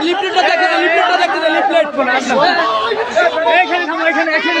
লিফলেটটা দেখতে লিফলেটটা দেখতে লিফলেট এইখানে থামো এখানে এখানে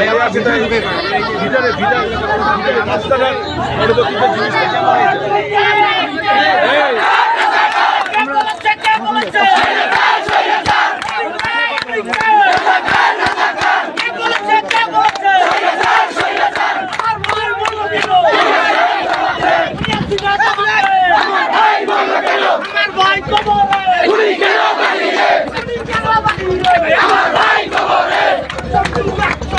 থামো ভিতরে ভিতরে ভিতরে রাস্তাটার অনুভূতিতে জিনিসটা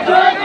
হয়েছে